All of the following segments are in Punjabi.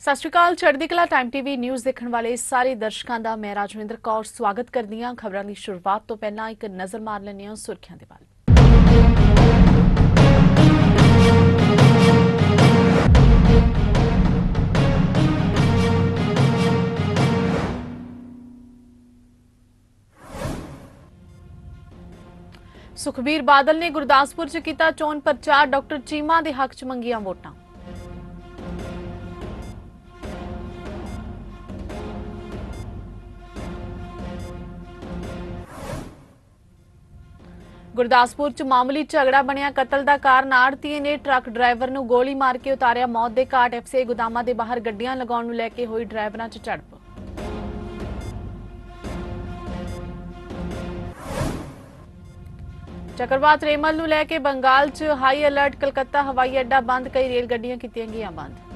ਸਤਿ ਸ਼੍ਰੀ ਅਕਾਲ, ਚੜ੍ਹਦੀ ਕਲਾ ਟਾਈਮ ਟੀਵੀ ਨਿਊਜ਼ ਦੇਖਣ ਵਾਲੇ ਸਾਰੇ ਦਰਸ਼ਕਾਂ ਦਾ, ਮੈਂ ਰਾਜਵਿੰਦਰ ਕੌਰ ਸਵਾਗਤ ਕਰਦੀ ਹਾਂ। ਖਬਰਾਂ ਦੀ ਸ਼ੁਰੂਆਤ ਤੋਂ ਪਹਿਲਾਂ ਇੱਕ ਨਜ਼ਰ ਮਾਰ ਲੈਂਦੇ ਹਾਂ ਸੁਰਖੀਆਂ ਦੇ ਵੱਲ। ਸੁਖਬੀਰ ਬਾਦਲ ਨੇ ਗੁਰਦਾਸਪੁਰ 'ਚ ਕੀਤਾ ਚੋਣ ਪ੍ਰਚਾਰ। ਡਾਕਟਰ ਚੀਮਾ ਦੇ ਹੱਕ 'ਚ ਮੰਗੀਆਂ ਵੋਟਾਂ। ਗੁਰਦਾਸਪੁਰ 'ਚ ਮਾਮੂਲੀ ਝਗੜਾ ਬਣਿਆ। ਕਤਲ ਦਾ ਕਾਰਨ ਆੜਤੀਏ ਨੇ ਟਰੱਕ ਡਰਾਈਵਰ ਨੂੰ ਗੋਲੀ ਮਾਰ ਕੇ ਉਤਾਰਿਆ ਮੌਤ ਦੇ ਘਾਟ। ਐਫਸੀਆਈ ਗੋਦਾਮਾਂ ਦੇ ਬਾਹਰ ਗੱਡੀਆਂ ਲਗਾਉਣ ਨੂੰ ਲੈ ਕੇ ਹੋਈ ਡਰਾਈਵਰਾਂ 'ਚ ਝੜਪ। ਚੱਕਰਵਾਤ ਰੇਮਲ ਨੂੰ ਲੈ ਕੇ ਬੰਗਾਲ 'ਚ ਹਾਈ ਅਲਰਟ, ਕਲਕੱਤਾ ਹਵਾਈ ਅੱਡਾ ਬੰਦ, ਕਈ ਰੇਲ ਗੱਡੀਆਂ ਕੀਤੀਆਂ ਗਈਆਂ ਬੰਦ।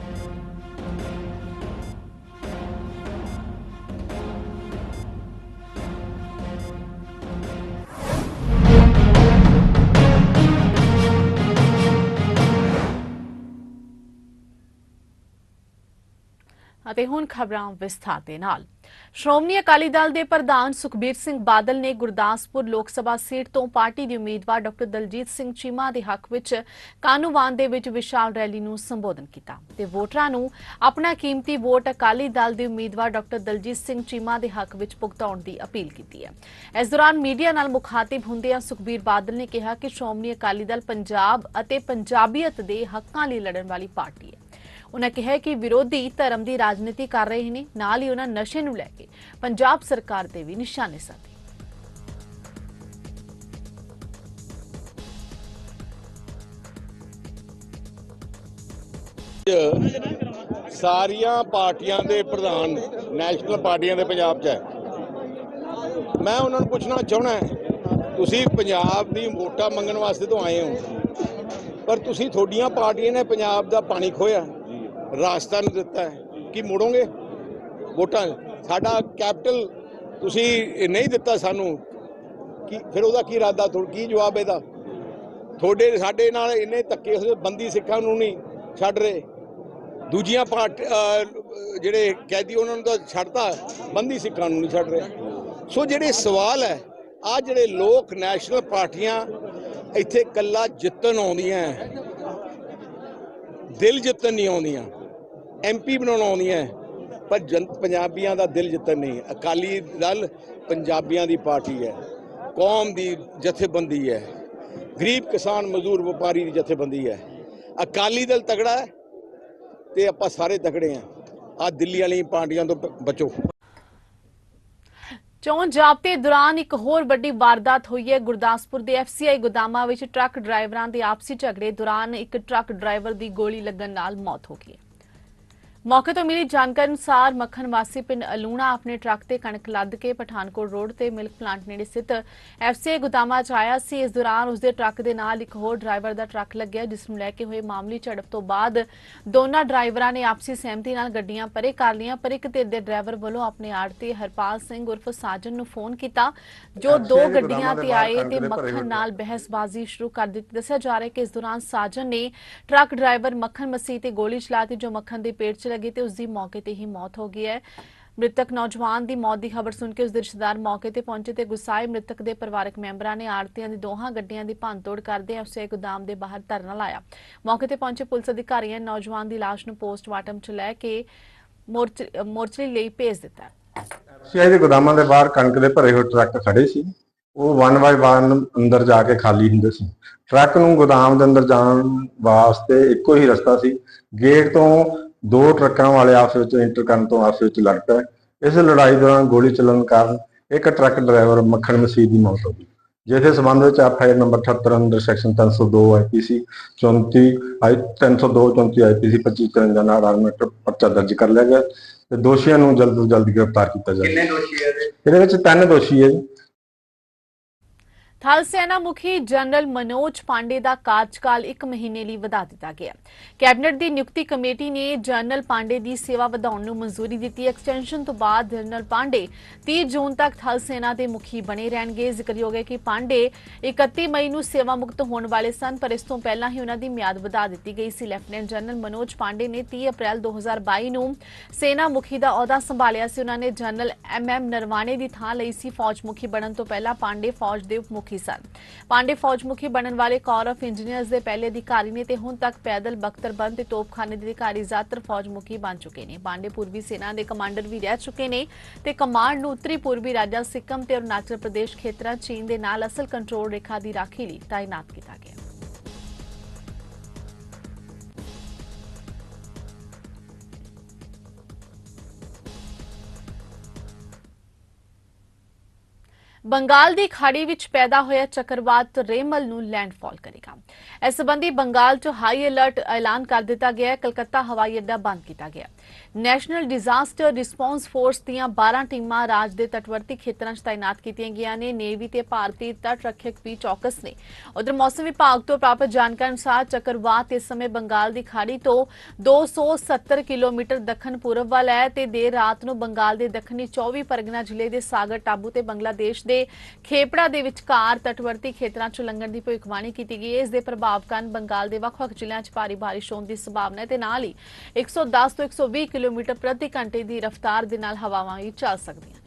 ਅਤੇ ਹੁਣ ਖਬਰਾਂ ਵਿਸਥਾਰ ਦੇ ਨਾਲ। ਸ਼੍ਰੋਮਣੀ ਅਕਾਲੀ ਦਲ ਦੇ ਪ੍ਰਧਾਨ ਸੁਖਬੀਰ ਸਿੰਘ ਬਾਦਲ ਨੇ ਗੁਰਦਾਸਪੁਰ ਲੋਕ ਸਭਾ ਸੀਟ ਤੋਂ ਪਾਰਟੀ ਦੇ ਉਮੀਦਵਾਰ ਡਾਕਟਰ ਦਲਜੀਤ ਸਿੰਘ ਚੀਮਾ ਦੇ ਹੱਕ ਵਿੱਚ ਕਾਨੂੰਵਾਨ ਦੇ ਵਿੱਚ ਵਿਸ਼ਾਲ ਰੈਲੀ ਨੂੰ ਸੰਬੋਧਨ ਕੀਤਾ ਤੇ ਵੋਟਰਾਂ ਨੂੰ ਆਪਣਾ ਕੀਮਤੀ ਵੋਟ ਅਕਾਲੀ ਦਲ ਦੇ ਉਮੀਦਵਾਰ ਡਾਕਟਰ ਦਲਜੀਤ ਸਿੰਘ ਚੀਮਾ ਦੇ ਹੱਕ ਵਿੱਚ ਭੁਗਤਾਉਣ ਦੀ ਅਪੀਲ ਕੀਤੀ ਹੈ। ਇਸ ਦੌਰਾਨ ਮੀਡੀਆ ਨਾਲ ਮੁਖਾਤਿਬ ਹੁੰਦਿਆਂ ਸੁਖਬੀਰ ਬਾਦਲ ਨੇ ਕਿਹਾ ਕਿ ਸ਼੍ਰੋਮਣੀ ਅਕਾਲੀ ਦਲ ਪੰਜਾਬ ਅਤੇ ਪੰਜਾਬੀਅਤ ਦੇ ਹੱਕਾਂ ਲਈ ਲੜਨ ਵਾਲੀ ਪਾਰਟੀ ਹੈ। ਉਹਨਾਂ ਕਿਹਾ ਕਿ ਵਿਰੋਧੀ ਧਰਮ ਦੀ ਰਾਜਨੀਤੀ ਕਰ ਰਹੇ ਨੇ, ਨਾਲ ਹੀ ਉਹਨਾਂ ਨਸ਼ੇ ਨੂੰ ਲੈ ਕੇ ਪੰਜਾਬ ਸਰਕਾਰ ਤੇ ਵੀ ਨਿਸ਼ਾਨੇ ਸਾਧੇ ਸਾਰੀਆਂ ਪਾਰਟੀਆਂ ਦੇ ਪ੍ਰਧਾਨ ਨੈਸ਼ਨਲ ਪਾਰਟੀਆਂ ਦੇ ਪੰਜਾਬ 'ਚ ਹੈ। ਮੈਂ ਉਹਨਾਂ ਨੂੰ ਪੁੱਛਣਾ ਚਾਹਣਾ ਤੁਸੀਂ ਪੰਜਾਬ ਦੀ ਵੋਟਾਂ ਮੰਗਣ ਵਾਸਤੇ ਤੋਂ ਆਏ ਹੋ, ਪਰ ਤੁਸੀਂ ਤੁਹਾਡੀਆਂ ਪਾਰਟੀਆਂ ਨੇ ਪੰਜਾਬ ਦਾ ਪਾਣੀ ਖੋਇਆ ਰਾਸਤਾ ਨੂੰ ਦਿੱਤਾ ਹੈ। ਕੀ ਮੋੜੋਗੇ? ਵੋਟਾਂ ਸਾਡਾ ਕੈਪੀਟਲ ਤੁਸੀਂ ਨਹੀਂ ਦਿੱਤਾ ਸਾਨੂੰ। ਕਿ ਫਿਰ ਉਹਦਾ ਕੀ ਇਰਾਦਾ? ਤੁਹਾਡਾ ਕੀ ਜਵਾਬ ਇਹਦਾ? ਤੁਹਾਡੇ, ਸਾਡੇ ਨਾਲ ਇੰਨੇ ਧੱਕੇ ਹੋਏ ਬੰਦੀ ਸਿੱਖਾਂ ਨੂੰ ਨਹੀਂ ਛੱਡ ਰਹੇ। ਦੂਜੀਆਂ ਪਾਰਟ ਜਿਹੜੇ ਕੈਦੀ ਉਹਨਾਂ ਨੂੰ ਤਾਂ ਛੱਡਤਾ ਬੰਦੀ ਸਿੱਖਾਂ ਨੂੰ ਨਹੀਂ ਛੱਡ ਰਹੇ। ਸੋ ਜਿਹੜੇ ਸਵਾਲ ਹੈ ਆ ਜਿਹੜੇ ਲੋਕ ਨੈਸ਼ਨਲ ਪਾਰਟੀਆਂ ਇੱਥੇ ਕੱਲਾ ਜਿੱਤਣ ਆਉਂਦੀਆਂ ਦਿਲ ਜਿੱਤਣ ਨਹੀਂ ਆਉਂਦੀਆਂ। ਐਮਪੀ ਬਣਾਉਣ ਆਉਂਦੀਆਂ ਪਰ ਜਨ, ਪੰਜਾਬੀਆਂ ਦਾ ਦਿਲ ਜਿੱਤਣ ਨਹੀਂ। ਅਕਾਲੀ ਦਲ ਪੰਜਾਬੀਆਂ ਦੀ ਪਾਰਟੀ ਹੈ। ਕੌਮ ਦੀ ਜਥੇਬੰਦੀ ਹੈ। ਗਰੀਬ ਕਿਸਾਨ ਮਜ਼ਦੂਰ ਵਪਾਰੀ ਦੀ ਜਥੇਬੰਦੀ ਹੈ। ਅਕਾਲੀ ਦਲ ਤਗੜਾ ਹੈ ਤੇ ਆਪਾਂ ਸਾਰੇ ਤਕੜੇ ਆ ਆ ਦਿੱਲੀ ਵਾਲੀਆਂ ਪਾਰਟੀਆਂ ਤੋਂ ਬਚੋ। ਚੋਣ ਜਾਬਤੇ ਦੌਰਾਨ ਇੱਕ ਹੋਰ ਵੱਡੀ ਵਾਰਦਾਤ ਹੋਈ ਹੈ। ਗੁਰਦਾਸਪੁਰ ਦੇ ਐਫਸੀਆਈ ਗੋਦਾਮਾਂ ਵਿੱਚ ਟਰੱਕ ਡਰਾਈਵਰਾਂ ਦੇ ਆਪਸੀ ਝਗੜੇ ਦੌਰਾਨ ਇੱਕ ਟਰੱਕ ਡਰਾਈਵਰ ਦੀ ਗੋਲੀ ਲੱਗਣ ਨਾਲ ਮੌਤ ਹੋ ਗਈ ਮੌਕੇ ਤੋਂ ਮਿਲੀ ਜਾਣਕਾਰੀ ਅਨੁਸਾਰ ਮੱਖਣ ਵਾਸੀ ਪਿੰਡ ਅਲੂਣਾ ਆਪਣੇ ਟਰੱਕ ਤੇ ਕਣਕ ਲੱਦ ਕੇ ਪਠਾਨਕੋਟ ਰੋਡ ਤੇ ਮਿਲਕ ਪਲਾਂਟ ਨੇੜੇ ਸਥਿਤ ਐਫਸੀਆਈ ਗੋਦਾਮਾਂ 'ਚ ਆਇਆ ਸੀ। ਇਸ ਦੌਰਾਨ ਉਸਦੇ ਟਰੱਕ ਦੇ ਨਾਲ ਇੱਕ ਹੋਰ ਡਰਾਈਵਰ ਦਾ ਟਰੱਕ ਲੱਗਿਆ ਜਿਸ ਨੂੰ ਲੈ ਕੇ ਹੋਏ ਮਾਮੂਲੀ ਝੜਪ ਤੋਂ ਬਾਅਦ ਦੋਨਾਂ ਡਰਾਈਵਰਾਂ ਨੇ ਆਪਸੀ ਸਹਿਮਤੀ ਨਾਲ ਗੱਡੀਆਂ ਪਰੇ ਕਰ ਲਈਆਂ ਪਰ ਇੱਕ ਧਿਰ ਦੇ ਡਰਾਈਵਰ ਵੱਲੋਂ ਆਪਣੇ ਆੜਤੀ ਹਰਪਾਲ ਸਿੰਘ ਉਰਫ ਸਾਜਨ ਨੂੰ ਫੋਨ ਕੀਤਾ ਜੋ ਦੋ ਦੇ ਗੱਡੀਆਂ ਦੇ ਤੇ ਆਏ ਤੇ ਦੇ ਮੱਖਣ ਨਾਲ ਬਹਿਸਬਾਜ਼ੀ ਸ਼ੁਰੂ ਕਰ ਦਿੱਤੀ। ਦੱਸਿਆ ਜਾ ਰਿਹਾ ਹੈ ਕਿ ਇਸ ਦੌਰਾਨ ਸਾਜਨ ਨੇ ਟਰੱਕ ਡਰਾਈਵਰ ਮੱਖਣ ਮਸੀਹ ਤੇ ਗੋਲੀ ਚਲਾਤੀ ਜੋ ਮੱਖਣ ਦੇ ਪੇਟ 'ਚ ਲੱਗੀ ਤੇ ਉਸ ਦੀ ਮੌਕੇ ਤੇ ਹੀ ਮੌਤ ਹੋ ਗਈ ਹੈ। ਮ੍ਰਿਤਕ ਨੌਜਵਾਨ ਦੀ ਮੌਤ ਦੀ ਖਬਰ ਸੁਣ ਕੇ ਉਸ ਦੇ ਰਿਸ਼ਤੇਦਾਰ ਮੌਕੇ ਤੇ ਪਹੁੰਚੇ ਤੇ ਗੁੱਸਾਏ ਮ੍ਰਿਤਕ ਦੇ ਪਰਿਵਾਰਕ ਮੈਂਬਰਾਂ ਨੇ ਆੜਤੀਆਂ ਦੀ ਦੋਹਾਂ ਗੱਡੀਆਂ ਦੀ ਭੰਨਤੋੜ ਕਰਦੇ ਐਫਸੀਆਈ ਗੋਦਾਮ ਦੇ ਬਾਹਰ ਧਰਨਾ ਲਾਇਆ। ਮੌਕੇ ਤੇ ਪਹੁੰਚੇ ਪੁਲਿਸ ਅਧਿਕਾਰੀਆਂ ਨੇ ਨੌਜਵਾਨ ਦੀ ਲਾਸ਼ ਨੂੰ ਪੋਸਟਮਾਰਟਮ 'ਚ ਲੈ ਕੇ ਮੋਰਚਰੀ ਲਈ ਭੇਜ ਦਿੱਤਾ। ਸੀਆਈ ਦੇ ਗੋਦਾਮਾਂ ਦੇ ਬਾਹਰ ਕਣਕ ਦੇ ਭਰੇ ਹੋਏ ਟਰੱਕ ਖੜੇ ਸੀ। ਉਹ ਵਨ ਬਾਈ ਵਨ ਅੰਦਰ ਜਾ ਕੇ ਖਾਲੀ ਹੁੰਦੇ ਸੀ। ਟਰੱਕ ਨੂੰ ਗੋਦਾਮ ਦੇ ਅੰਦਰ ਜਾਣ ਵਾਸਤੇ ਇੱਕੋ ਹੀ ਰਸਤਾ ਸੀ। ਗੇਟ ਤੋਂ ਦੋ ਟਰੱਕਾਂ ਵਾਲੇ ਆਪਸ ਵਿੱਚ ਇੰਟਰ ਕਰਨ ਤੋਂ ਆਪਸ ਵਿੱਚ ਲੜ ਪਏ ਇਸ ਲੜਾਈ ਦੌਰਾਨ ਗੋਲੀ ਚੱਲਣ ਕਾਰਨ ਇੱਕ ਟਰੱਕ ਡਰਾਈਵਰ ਮੱਖਣ ਮਸੀਹ ਦੀ ਮੌਤ ਹੋ ਗਈ। ਜਿਸ ਦੇ ਸਬੰਧ ਵਿੱਚ ਐਫਆਈਆਰ ਨੰਬਰ 78 ਅੰਦਰ ਸੈਕਸ਼ਨ 302 ਆਈਪੀਸੀ 34 ਆਈ 302 34 ਆਈਪੀਸੀ 25 53 ਨਾਲ ਆਰਮੇਟ ਪਰਚਾ ਦਰਜ ਕਰ ਲਿਆ ਗਿਆ ਤੇ ਦੋਸ਼ੀਆਂ ਨੂੰ ਜਲਦ ਤੋਂ ਜਲਦ ਗ੍ਰਿਫਤਾਰ ਕੀਤਾ ਜਾਵੇ ਕਿੰਨੇ ਦੋਸ਼ੀ ਹੈ? ਇਹਦੇ ਵਿੱਚ ਤਿੰਨ ਦੋਸ਼ੀ ਹੈ ਜੀ। ਥਲ ਸੈਨਾ ਮੁਖੀ ਜਨਰਲ ਮਨੋਜ ਪਾਂਡੇ ਦਾ ਕਾਰਜਕਾਲ 1 ਮਹੀਨੇ ਲਈ ਵਧਾ ਦਿੱਤਾ ਗਿਆ। ਕੈਬਨਿਟ ਦੀ ਨਿਯੁਕਤੀ ਕਮੇਟੀ ਨੇ ਜਨਰਲ ਪਾਂਡੇ ਦੀ ਸੇਵਾ ਵਧਾਉਣ ਨੂੰ ਮਨਜ਼ੂਰੀ ਦਿੱਤੀ। ਐਕਸਟੈਂਸ਼ਨ ਤੋਂ ਬਾਅਦ ਜਨਰਲ ਪਾਂਡੇ 30 ਜੂਨ ਤੱਕ ਥਲ ਸੈਨਾ ਦੇ ਮੁਖੀ ਬਣੇ ਰਹਿਣਗੇ। ਜ਼ਿਕਰਯੋਗ ਹੈ ਕਿ ਪਾਂਡੇ 31 ਮਈ ਨੂੰ ਸੇਵਾ ਮੁਕਤ ਹੋਣ ਵਾਲੇ ਸਨ, ਪਰ ਇਸ ਤੋਂ ਪਹਿਲਾਂ ਹੀ ਉਹਨਾਂ ਦੀ ਮਿਆਦ ਵਧਾ ਦਿੱਤੀ ਗਈ ਸੀ। ਲੈਫਟੀਨੈਂਟ ਜਨਰਲ ਮਨੋਜ ਪਾਂਡੇ ਨੇ 30 ਅਪ੍ਰੈਲ 2022 ਨੂੰ ਸੈਨਾ ਮੁਖੀ ਦਾ ਅਹੁਦਾ ਸੰਭਾਲਿਆ ਸੀ। ਉਹਨਾਂ ਨੇ ਜਨਰਲ ਐਮ ਐਮ ਨਰਵਾਣੇ ਦੀ ਥਾਂ ਲਈ ਸੀ ਫੌਜ ਮੁਖੀ ਬਣਨ ਤੋਂ ਪਹਿਲਾਂ ਪਾਂਡੇ ਫੌਜ ਦੇ ਉਪ ਮੁਖੀ ਸਨ। ਪਾਂਡੇ ਫੌਜ ਮੁਖੀ ਬਣਨ ਵਾਲੇ ਕਾਰਪ ਆਫ ਇੰਜੀਨੀਅਰਸ ਦੇ ਪਹਿਲੇ ਅਧਿਕਾਰੀ ਨੇ ਤੇ ਹੁਣ ਤੱਕ ਪੈਦਲ ਬਖਤਰਬੰਦ ਤੇ ਤੋਪਖਾਨੇ ਦੇ ਅਧਿਕਾਰੀ ਜ਼ਿਆਦਾਤਰ ਫੌਜ ਮੁਖੀ ਬਣ ਚੁੱਕੇ ਨੇ। ਪਾਂਡੇ ਪੂਰਬੀ ਸੈਨਾ ਦੇ ਕਮਾਂਡਰ ਵੀ ਰਹਿ ਚੁੱਕੇ ਨੇ ਤੇ ਕਮਾਂਡ ਨੂੰ ਉੱਤਰੀ ਪੂਰਬੀ ਰਾਜਾਂ ਸਿੱਕਮ ਤੇ ਅਰੁਣਾਚਲ ਪ੍ਰਦੇਸ਼ ਖੇਤਰਾਂ, ਚੀਨ ਦੇ ਨਾਲ ਅਸਲ ਕੰਟਰੋਲ ਰੇਖਾ ਦੀ ਰਾਖੀ ਲਈ ਤਾਇਨਾਤ ਕੀਤਾ ਗਿਆ। ਬੰਗਾਲ ਦੀ ਖਾੜੀ ਵਿੱਚ ਪੈਦਾ ਹੋਇਆ ਚੱਕਰਵਾਤ ਰੇਮਲ ਨੂੰ ਲੈਂਡਫਾਲ ਕਰੇਗਾ। ਇਸ ਸੰਬੰਧੀ ਬੰਗਾਲ 'ਚ ਹਾਈ ਅਲਰਟ ਐਲਾਨ ਕਰ ਦਿੱਤਾ ਗਿਆ ਹੈ। ਕਲਕੱਤਾ ਹਵਾਈ ਅੱਡਾ ਬੰਦ ਕੀਤਾ ਗਿਆ ਨੈਸ਼ਨਲ ਡਿਜ਼ਾਸਟਰ ਰਿਸਪੌਂਸ ਫੋਰਸ ਦੀਆਂ 12 ਟੀਮਾਂ ਰਾਜ ਦੇ ਤਟਵਰਤੀ ਖੇਤਰਾਂ 'ਚ ਤਾਇਨਾਤ ਕੀਤੀਆਂ ਗਈਆਂ ਨੇ। ਨੇਵੀ ਤੇ ਭਾਰਤੀ ਤਟ ਰੱਖਿਅਕ ਵੀ ਚੌਕਸ ਨੇ। ਉਧਰ ਮੌਸਮ ਵਿਭਾਗ ਤੋਂ ਪ੍ਰਾਪਤ ਜਾਣਕਾਰੀ ਅਨੁਸਾਰ ਚੱਕਰਵਾਤ ਇਸ ਸਮੇਂ ਬੰਗਾਲ ਦੀ ਖਾੜੀ ਤੋਂ 270 ਕਿਲੋਮੀਟਰ ਦੱਖਣ ਪੂਰਬ ਵੱਲ ਹੈ ਤੇ ਦੇਰ ਰਾਤ ਨੂੰ ਬੰਗਾਲ ਦੇ ਦੱਖਣੀ 24 ਪਰਗਨਾ ਜ਼ਿਲ੍ਹੇ ਦੇ ਸਾਗਰ ਟਾਬੂ ਤੇ ਬੰਗਲਾਦੇਸ਼ ਦੇ ਖੇਪੜਾ ਦੇ ਵਿਚਕਾਰ ਤਟਵਰਤੀ ਖੇਤਰਾਂ 'ਚ ਲੰਘਣ ਦੀ ਭਵਿੱਖਬਾਣੀ ਕੀਤੀ ਗਈ ਹੈ। ਇਸ ਦੇ ਪ੍ਰਭਾਵ ਕਾਰਨ ਬੰਗਾਲ ਦੇ ਵੱਖ-ਵੱਖ ਜ਼ਿਲ੍ਹਿਆਂ 'ਚ ਭਾਰੀ ਬਾਰਿਸ਼ ਹੋਣ ਦੀ ਸੰਭਾਵਨਾ ਹੈ ਤੇ ਨਾਲ ਹੀ 110 ਤੋਂ 120 ਕਿਲੋਮੀਟਰ ਪ੍ਰਤੀ ਘੰਟੇ ਦੀ ਰਫ਼ਤਾਰ ਦੇ ਨਾਲ ਹਵਾਵਾਂ ਵੀ ਚੱਲ ਸਕਦੀਆਂ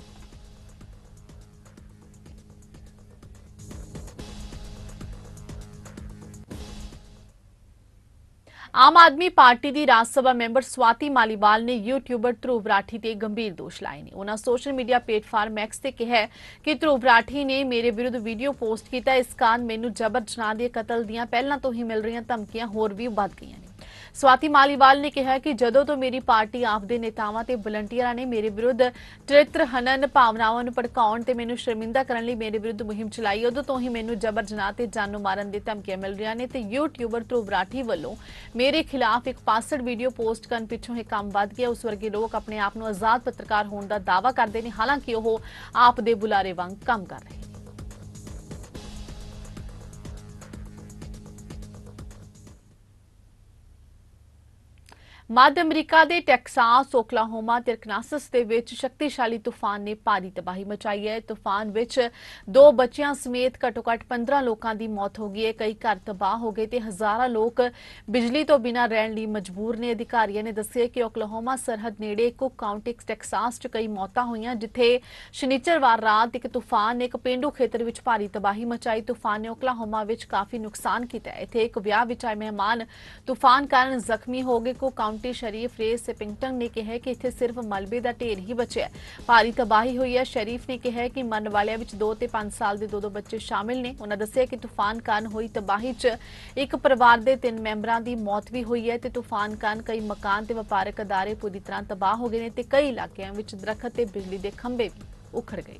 ਆਮ ਆਦਮੀ ਪਾਰਟੀ ਦੀ ਰਾਜ ਸਭਾ ਮੈਂਬਰ ਸਵਾਤੀ ਮਾਲੀਵਾਲ ਨੇ ਯੂਟਿਊਬਰ ਧਰੁਵ ਰਾਠੀ ਤੇ ਗੰਭੀਰ ਦੋਸ਼ ਲਾਏ ਨੇ। ਉਹਨਾਂ ਸੋਸ਼ਲ ਮੀਡੀਆ ਪਲੇਟਫਾਰਮ ਐਕਸ ਤੇ ਕਿਹਾ ਕਿ ਧਰੁਵ ਰਾਠੀ ਨੇ ਮੇਰੇ ਵਿਰੁੱਧ ਵੀਡੀਓ ਪੋਸਟ ਕੀਤਾ। ਇਸ ਕਾਰਨ ਮੈਨੂੰ ਜਬਰ ਜਨਾਹ ਦੇ ਕਤਲ ਦੀਆਂ ਪਹਿਲਾਂ ਤੋਂ ਹੀ ਮਿਲ ਰਹੀਆਂ ਧਮਕੀਆਂ ਹੋਰ ਵੀ ਵੱਧ ਗਈਆਂ ਨੇ। ਸਵਾਤੀ ਮਾਲੀਵਾਲ ਨੇ ਕਿਹਾ ਕਿ ਜਦੋਂ ਤੋਂ ਮੇਰੀ ਪਾਰਟੀ ਆਪ ਦੇ ਨੇਤਾਵਾਂ ਤੇ ਵਲੰਟੀਅਰਾਂ ਨੇ ਮੇਰੇ ਵਿਰੁੱਧ ਚਰਿੱਤਰ ਹਨਨ ਭਾਵਨਾਵਾਂ ਨੂੰ ਭੜਕਾਉਣ ਤੇ ਮੈਨੂੰ ਸ਼ਰਮਿੰਦਾ ਕਰਨ ਲਈ ਮੇਰੇ ਵਿਰੁੱਧ ਮੁਹਿੰਮ ਚਲਾਈ, ਉਦੋਂ ਤੋਂ ਹੀ ਮੈਨੂੰ ਜਬਰ ਜਨਾਹ ਤੇ ਜਾਨੋਂ ਮਾਰਨ ਦੀ ਧਮਕੀਆਂ ਮਿਲ ਰਹੀਆਂ ਨੇ ਤੇ ਯੂਟਿਊਬਰ ਧਰੁਵ ਰਾਠੀ ਵੱਲੋਂ ਮੇਰੇ ਖਿਲਾਫ ਇੱਕ ਪਾਸੜ ਵੀਡੀਓ ਪੋਸਟ ਕਰਨ ਪਿੱਛੋਂ ਇਹ ਕੰਮ ਵੱਧ ਗਿਆ। ਉਸ ਵਰਗੇ ਲੋਕ ਆਪਣੇ ਆਪ ਨੂੰ ਆਜ਼ਾਦ ਪੱਤਰਕਾਰ ਹੋਣ ਦਾ ਦਾਅਵਾ ਕਰਦੇ ਨੇ, ਹਾਲਾਂਕਿ ਉਹ ਆਪ ਦੇ ਬੁਲਾਰੇ ਵਾਂਗ ਕੰਮ ਕਰ ਰਹੇ ਮੱਧ ਅਮਰੀਕਾ ਦੇ ਟੈਕਸਾਸ, ਓਕਲਾਹੋਮਾ ਤੇ ਅਰਕਾਨਸਸ ਦੇ ਵਿੱਚ ਸ਼ਕਤੀਸ਼ਾਲੀ ਤੂਫਾਨ ਨੇ ਭਾਰੀ ਤਬਾਹੀ ਮਚਾਈ ਹੈ। ਤੂਫਾਨ ਵਿੱਚ ਦੋ ਬੱਚਿਆਂ ਸਮੇਤ ਘੱਟੋ-ਘੱਟ 15 ਲੋਕਾਂ ਦੀ ਮੌਤ ਹੋ ਗਈ ਹੈ। ਕਈ ਘਰ ਤਬਾਹ ਹੋ ਗਏ ਤੇ ਹਜ਼ਾਰਾਂ ਲੋਕ ਬਿਜਲੀ ਤੋਂ ਬਿਨਾਂ ਰਹਿਣ ਲਈ ਮਜਬੂਰ ਨੇ। ਅਧਿਕਾਰੀਆਂ ਨੇ ਦੱਸਿਆ ਕਿ ਓਕਲਾਹੋਮਾ ਸਰਹੱਦ ਨੇੜੇ ਕੁਕ ਕਾਉਂਟੀ ਟੈਕਸਾਸ 'ਚ ਕਈ ਮੌਤਾਂ ਹੋਈਆਂ ਜਿੱਥੇ ਸ਼ਨੀਚਰਵਾਰ ਰਾਤ ਇੱਕ ਤੂਫਾਨ ਨੇ ਇੱਕ ਪੇਂਡੂ ਖੇਤਰ ਵਿੱਚ ਭਾਰੀ ਤਬਾਹੀ ਮਚਾਈ। ਤੂਫਾਨ ਨੇ ਓਕਲਾਹੋਮਾ ਵਿੱਚ ਕਾਫੀ ਨੁਕਸਾਨ ਕੀਤਾ ਇੱਥੇ ਇੱਕ ਵਿਆਹ ਵਿੱਚ ਆਏ ਮਹਿਮਾਨ ਤੂਫਾਨ ਕਾਰਨ ਜ਼ਖਮੀ ਹੋ ਗਏ। ਕੁੱਕ ਕਾਉਂਟੀ ਸ਼ਰੀਫ ਰੇ ਸਿਪਿੰਗਟਨ ਨੇ ਕਿਹਾ ਕਿ ਇੱਥੇ ਸਿਰਫ ਮਲਬੇ ਦਾ ਢੇਰ ਹੀ ਬਚਿਆ ਭਾਰੀ ਤਬਾਹੀ ਹੋਈ ਹੈ। ਸ਼ਰੀਫ ਨੇ ਕਿਹਾ ਕਿ ਮਰਨ ਵਾਲਿਆਂ ਵਿੱਚ 2 ਤੇ 5 ਸਾਲ ਦੇ ਦੋ ਦੋ ਬੱਚੇ ਸ਼ਾਮਿਲ ਨੇ। ਉਹਨਾਂ ਦੱਸਿਆ ਕਿ ਤੂਫਾਨ ਕਾਰਨ ਹੋਈ ਤਬਾਹੀ 'ਚ ਇੱਕ ਪਰਿਵਾਰ ਦੇ ਤਿੰਨ ਮੈਂਬਰਾਂ ਦੀ ਮੌਤ ਵੀ ਹੋਈ ਹੈ ਤੇ ਤੂਫਾਨ ਕਾਰਨ ਕਈ ਮਕਾਨ ਤੇ ਵਪਾਰਕ ਅਦਾਰੇ ਪੂਰੀ ਤਰ੍ਹਾਂ ਤਬਾਹ ਹੋ ਗਏ ਨੇ ਤੇ ਕਈ ਇਲਾਕਿਆਂ ਵਿੱਚ ਦਰਖਤ ਤੇ ਬਿਜਲੀ ਦੇ ਖੰਭੇ ਵੀ ਉਖੜ ਗਏ।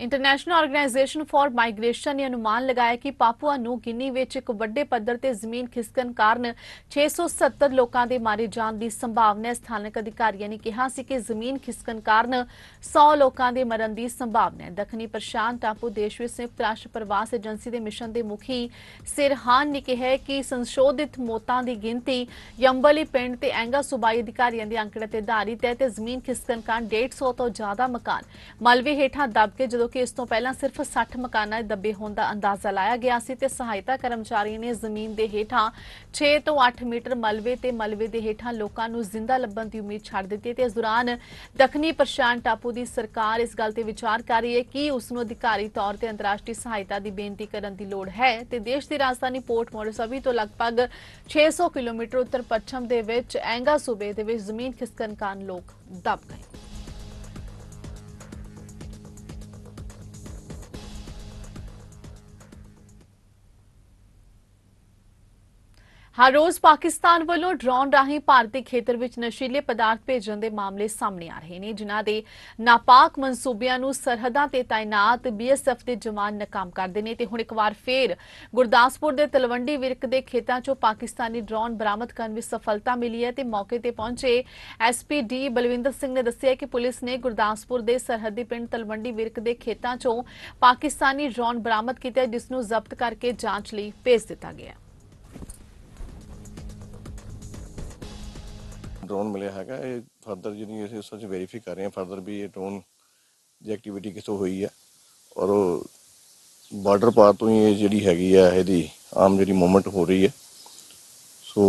ਇੰਟਰਨੈਸ਼ਨਲ ਆਰਗੇਨਾਈਜੇਸ਼ਨ ਫਾਰ ਮਾਈਗ੍ਰੇਸ਼ਨ ਨੇ ਅਨੁਮਾਨ ਲਗਾਇਆ ਕਿ ਪਾਪੂਆ ਨੂੰ ਗਿਨੀ ਵਿੱਚ ਇੱਕ ਵੱਡੇ ਪੱਧਰ ਤੇ ਜ਼ਮੀਨ ਖਿਸਕਣ ਕਾਰਨ 670 ਲੋਕਾਂ ਦੇ ਮਾਰੇ ਜਾਣ ਦੀ ਸੰਭਾਵਨਾ ਹੈ। ਸਥਾਨਕ ਅਧਿਕਾਰੀਆਂ ਨੇ ਕਿਹਾ ਸੀ ਕਿ ਜ਼ਮੀਨ ਖਿਸਕਣ ਕਾਰਨ 100 ਲੋਕਾਂ ਦੇ ਮਰਨ ਦੀ ਸੰਭਾਵਨਾ ਹੈ। ਦੱਖਣੀ ਪ੍ਰਸ਼ਾਂਤ ਟਾਪੂ ਦੇਸ਼ ਵਿੱਚ ਸੰਯੁਕਤ ਰਾਸ਼ਟਰ ਪ੍ਰਵਾਸ ਏਜੰਸੀ ਦੇ ਮਿਸ਼ਨ ਦੇ ਮੁਖੀ ਸਿਰਹਾਨ ਨੇ ਕਿਹਾ ਕਿ ਸੰਸ਼ੋਧਿਤ ਮੌਤਾਂ ਦੀ ਗਿਣਤੀ ਯੰਬਲੀ ਪਿੰਡ ਤੇ ਐਂਗਾ ਸੂਬਾਈ ਅਧਿਕਾਰੀਆਂ ਦੇ ਅੰਕੜੇ ਤੇ ਆਧਾਰਿਤ ਹੈ ਤੇ ਜ਼ਮੀਨ ਖਿਸਕਣ ਕਾਰਨ 150 ਤੋਂ ਜ਼ਿਆਦਾ ਮਕਾਨ ਮਲਬੇ ਹੇਠਾਂ ਦਬ ਕੇ ਜਦੋਂ ਕਿ ਇਸ ਤੋਂ ਪਹਿਲਾਂ ਸਿਰਫ 60 ਮਕਾਨਾਂ ਦੱਬੇ ਹੋਣ ਦਾ ਅੰਦਾਜ਼ਾ ਲਾਇਆ ਗਿਆ ਸੀ ਤੇ ਸਹਾਇਤਾ ਕਰਮਚਾਰੀਆਂ ਨੇ ਜ਼ਮੀਨ ਦੇ ਹੇਠਾਂ 6 ਤੋਂ 8 ਮੀਟਰ ਮਲਬੇ ਤੇ ਮਲਬੇ ਦੇ ਹੇਠਾਂ ਲੋਕਾਂ ਨੂੰ ਜ਼ਿੰਦਾ ਲੱਭਣ ਦੀ ਉਮੀਦ ਛੱਡ ਦਿੱਤੀ ਤੇ ਇਸ ਦੌਰਾਨ ਦੱਖਣੀ ਪ੍ਰਸ਼ਾਂਤ ਟਾਪੂ ਦੀ ਸਰਕਾਰ ਇਸ ਗੱਲ ਤੇ ਵਿਚਾਰ ਕਰ ਰਹੀ ਹੈ ਕਿ ਉਸ ਨੂੰ ਅਧਿਕਾਰੀ ਤੌਰ ਤੇ ਅੰਤਰਰਾਸ਼ਟਰੀ ਸਹਾਇਤਾ ਦੀ ਬੇਨਤੀ ਕਰਨ ਦੀ ਲੋੜ ਹੈ ਤੇ ਦੇਸ਼ ਦੀ ਰਾਜਧਾਨੀ ਪੋਰਟ ਮੋਰਸਬੀ ਤੋਂ ਲਗਭਗ 600 ਕਿਲੋਮੀਟਰ ਉੱਤਰ ਪੱਛਮ ਦੇ ਵਿੱਚ ਐਂਗਾ ਸੂਬੇ ਦੇ ਵਿੱਚ ਜ਼ਮੀਨ ਖਿਸਕਣ ਕਾਰਨ ਲੋਕ ਦਬ ਗਏ। ਹਰ ਰੋਜ਼ ਪਾਕਿਸਤਾਨ ਵੱਲੋਂ ਡਰੋਨ ਰਾਹੀਂ ਭਾਰਤੀ ਖੇਤਰ ਵਿੱਚ ਨਸ਼ੀਲੇ ਪਦਾਰਥ ਭੇਜਣ ਦੇ ਮਾਮਲੇ ਸਾਹਮਣੇ ਆ ਰਹੇ ਨੇ, ਜਿਨ੍ਹਾਂ ਦੇ ਨਾਪਾਕ ਮਨਸੂਬਿਆਂ ਨੂੰ ਸਰਹੱਦਾਂ ਤੇ ਤਾਇਨਾਤ ਬੀਐਸਐਫ ਦੇ ਜਵਾਨ ਨਾਕਾਮ ਕਰਦੇ ਨੇ। ਤੇ ਹੁਣ ਇੱਕ ਵਾਰ ਫੇਰ ਗੁਰਦਾਸਪੁਰ ਦੇ ਤਲਵੰਡੀ ਵਿਰਕ ਦੇ ਖੇਤਾਂ 'ਚੋਂ ਪਾਕਿਸਤਾਨੀ ਡਰੋਨ ਬਰਾਮਦ ਕਰਨ ਵਿੱਚ ਸਫਲਤਾ ਮਿਲੀ ਹੈ ਤੇ ਮੌਕੇ ਤੇ ਪਹੁੰਚੇ ਐਸਪੀਡੀ ਬਲਵਿੰਦਰ ਸਿੰਘ ਨੇ ਦੱਸਿਆ ਕਿ ਪੁਲਿਸ ਨੇ ਗੁਰਦਾਸਪੁਰ ਦੇ ਸਰਹੱਦੀ ਪਿੰਡ ਤਲਵੰਡੀ ਵਿਰਕ ਦੇ ਖੇਤਾਂ 'ਚੋਂ ਪਾਕਿਸਤਾਨੀ ਡਰੋਨ ਬਰਾਮਦ ਕੀਤਾ ਜਿਸ ਨੂੰ ਜ਼ਬਤ ਕਰਕੇ ਜਾਂਚ ਲਈ ਭੇਜ ਦਿੱਤਾ ਗਿਆ ਹੈ। ਡਰੋਨ ਮਿਲਿਆ ਹੈਗਾ, ਇਹ ਫਰਦਰ ਜਿਹੜੀ ਅਸੀਂ ਉਸ ਵਿੱਚ ਵੈਰੀਫਾਈ ਕਰ ਰਹੇ ਹਾਂ ਫਰਦਰ ਵੀ ਇਹ ਡਰੋਨ ਦੀ ਐਕਟੀਵਿਟੀ ਕਿਥੋਂ ਹੋਈ ਹੈ ਔਰ ਉਹ ਬਾਰਡਰ ਪਾਰ ਤੋਂ ਹੀ ਇਹ ਜਿਹੜੀ ਹੈਗੀ ਆ, ਇਹਦੀ ਆਮ ਜਿਹੜੀ ਮੂਵਮੈਂਟ ਹੋ ਰਹੀ ਹੈ ਸੋ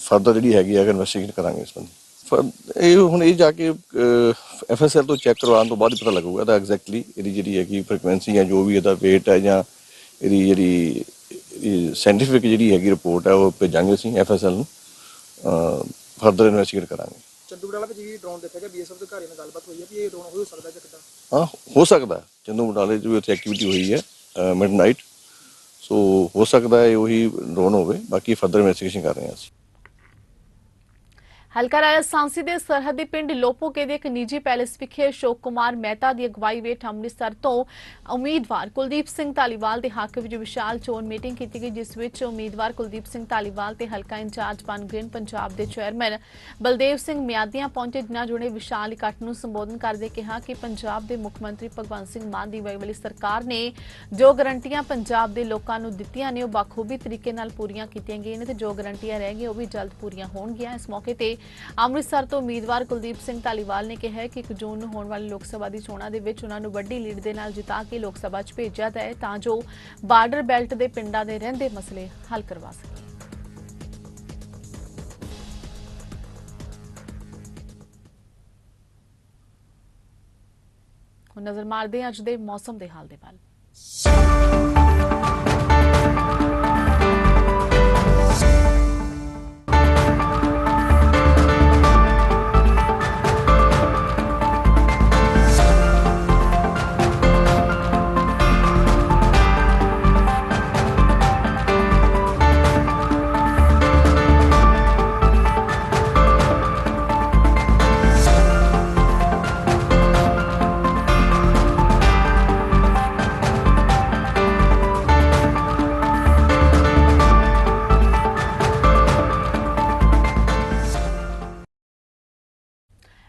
ਫਰਦਰ ਜਿਹੜੀ ਹੈਗੀ ਹੈ ਇਨਵੈਸਟੀਗੇਟ ਕਰਾਂਗੇ ਇਸ ਬੰਦੇ ਫਰ- ਇਹ ਹੁਣ ਇਹ ਜਾ ਕੇ ਐਫਐਸਐਲ ਤੋਂ ਚੈੱਕ ਕਰਵਾਉਣ ਤੋਂ ਬਾਅਦ ਹੀ ਪਤਾ ਲੱਗੂਗਾ ਤਾਂ ਐਗਜ਼ੈਕਟਲੀ ਇਹਦੀ ਜਿਹੜੀ ਹੈਗੀ ਫ੍ਰੀਕੁਐਂਸੀ ਜਾਂ ਜੋ ਵੀ ਇਹਦਾ weight ਹੈ ਜਾਂ ਇਹਦੀ ਜਿਹੜੀ ਸਾਇੰਟੀਫਿਕ ਜਿਹੜੀ ਹੈਗੀ ਰਿਪੋਰਟ ਹੈ, ਉਹ ਭੇਜਾਂਗੇ ਅਸੀਂ ਐਫਐਸਐਲ ਨੂੰ। ਫਰਦਰ ਇਨਵੈਸਟੀਗੇਟ ਕਰਾਂਗੇ। ਚੰਦੂ ਬਟਾਲਾ ਵਿੱਚ ਵੀ ਡਰੋਨ ਦੇਖਿਆ ਗਿਆ ਬੀਐਸਐਫ ਦੇ ਘਰ ਨਾਲ ਗੱਲਬਾਤ ਹੋਈ ਹੈ ਵੀ ਇਹ ਡਰੋਨ ਹੋ ਸਕਦਾ ਜਾਂ ਕਿੱਦਾਂ? ਹਾਂ ਹੋ ਸਕਦਾ ਹੈ। ਚੰਦੂ ਬਟਾਲੇ 'ਚ ਵੀ ਉੱਥੇ ਐਕਟੀਵਿਟੀ ਹੋਈ ਹੈ ਮਿਡਨਾਈਟ ਸੋ ਹੋ ਸਕਦਾ ਹੈ ਉਹੀ ਡਰੋਨ ਹੋਵੇ ਬਾਕੀ ਫਰਦਰ ਇਨਵੈਸਟੀਗੇਸ਼ਨ ਕਰ ਰਹੇ ਹਾਂ ਅਸੀਂ। ਹਲਕਾ ਰਾਜਾ ਸਾਂਸੀ ਦੇ ਸਰਹੱਦੀ ਪਿੰਡ ਲੋਪੋਕੇ ਦੇ ਇੱਕ ਨਿੱਜੀ ਪੈਲੇਸ ਵਿਖੇ ਅਸ਼ੋਕ ਕੁਮਾਰ ਮਹਿਤਾ ਦੀ ਅਗਵਾਈ ਹੇਠ ਅੰਮ੍ਰਿਤਸਰ ਤੋਂ ਉਮੀਦਵਾਰ ਕੁਲਦੀਪ ਸਿੰਘ ਧਾਲੀਵਾਲ ਦੇ ਹੱਕ ਵਿੱਚ ਵਿਸ਼ਾਲ ਚੋਣ ਮੀਟਿੰਗ ਕੀਤੀ ਗਈ, ਜਿਸ ਵਿੱਚ ਉਮੀਦਵਾਰ ਕੁਲਦੀਪ ਸਿੰਘ ਧਾਲੀਵਾਲ ਤੇ ਹਲਕਾ ਇੰਚਾਰਜ ਪਨਗ੍ਰੀਨ ਪੰਜਾਬ ਦੇ ਚੇਅਰਮੈਨ। ਬਲਦੇਵ ਸਿੰਘ ਮਿਆਦੀਆਂ ਪਹੁੰਚੇ ਜਿਨ੍ਹਾਂ ਜੁੜੇ ਵਿਸ਼ਾਲ ਇਕੱਠ ਨੂੰ ਸੰਬੋਧਨ ਕਰਦੇ ਕਿਹਾ ਕਿ ਪੰਜਾਬ ਦੇ ਮੁੱਖ ਮੰਤਰੀ ਭਗਵੰਤ ਸਿੰਘ ਮਾਨ ਦੀ ਵਾਲੀ ਸਰਕਾਰ ਨੇ ਜੋ ਗਰੰਟੀਆਂ ਪੰਜਾਬ ਦੇ ਲੋਕਾਂ ਨੂੰ ਦਿੱਤੀਆਂ ਨੇ, ਉਹ ਬਾਖੂਬੀ ਤਰੀਕੇ ਨਾਲ ਪੂਰੀਆਂ ਕੀਤੀਆਂ ਗਈਆਂ ਨੇ ਤੇ ਜੋ ਗਰੰਟੀਆਂ ਰਹਿ ਗਈਆਂ, ਉਹ ਵੀ ਜਲਦ ਪੂਰੀਆਂ ਹੋਣਗੀਆਂ। ਇਸ ਮੌਕੇ ਤੇ ਅੰਮ੍ਰਿਤਸਰ ਤੋਂ ਉਮੀਦਵਾਰ ਕੁਲਦੀਪ ਸਿੰਘ ਧਾਲੀਵਾਲ ਨੇ ਕਿਹਾ ਕਿ 1 ਜੂਨ ਨੂੰ ਹੋਣ ਵਾਲੀ ਲੋਕ ਸਭਾ ਦੀ ਚੋਣਾਂ ਦੇ ਵਿੱਚ ਉਹਨਾਂ ਨੂੰ ਵੱਡੀ ਲੀਡ ਦੇ ਨਾਲ ਜਿਤਾ ਕੇ ਲੋਕ ਸਭਾ 'ਚ ਭੇਜਿਆ ਜਾਏ ਤਾਂ ਜੋ ਬਾਰਡਰ ਬੈਲਟ ਦੇ ਪਿੰਡਾਂ ਦੇ ਰਹਿੰਦੇ ਮਸਲੇ ਹੱਲ ਕਰਵਾ ਸਕਣ। ਨਜ਼ਰ ਮਾਰਦੇ ਅੱਜ ਦੇ ਮੌਸਮ ਦੇ ਹਾਲ ਦੇ ਵੱਲ।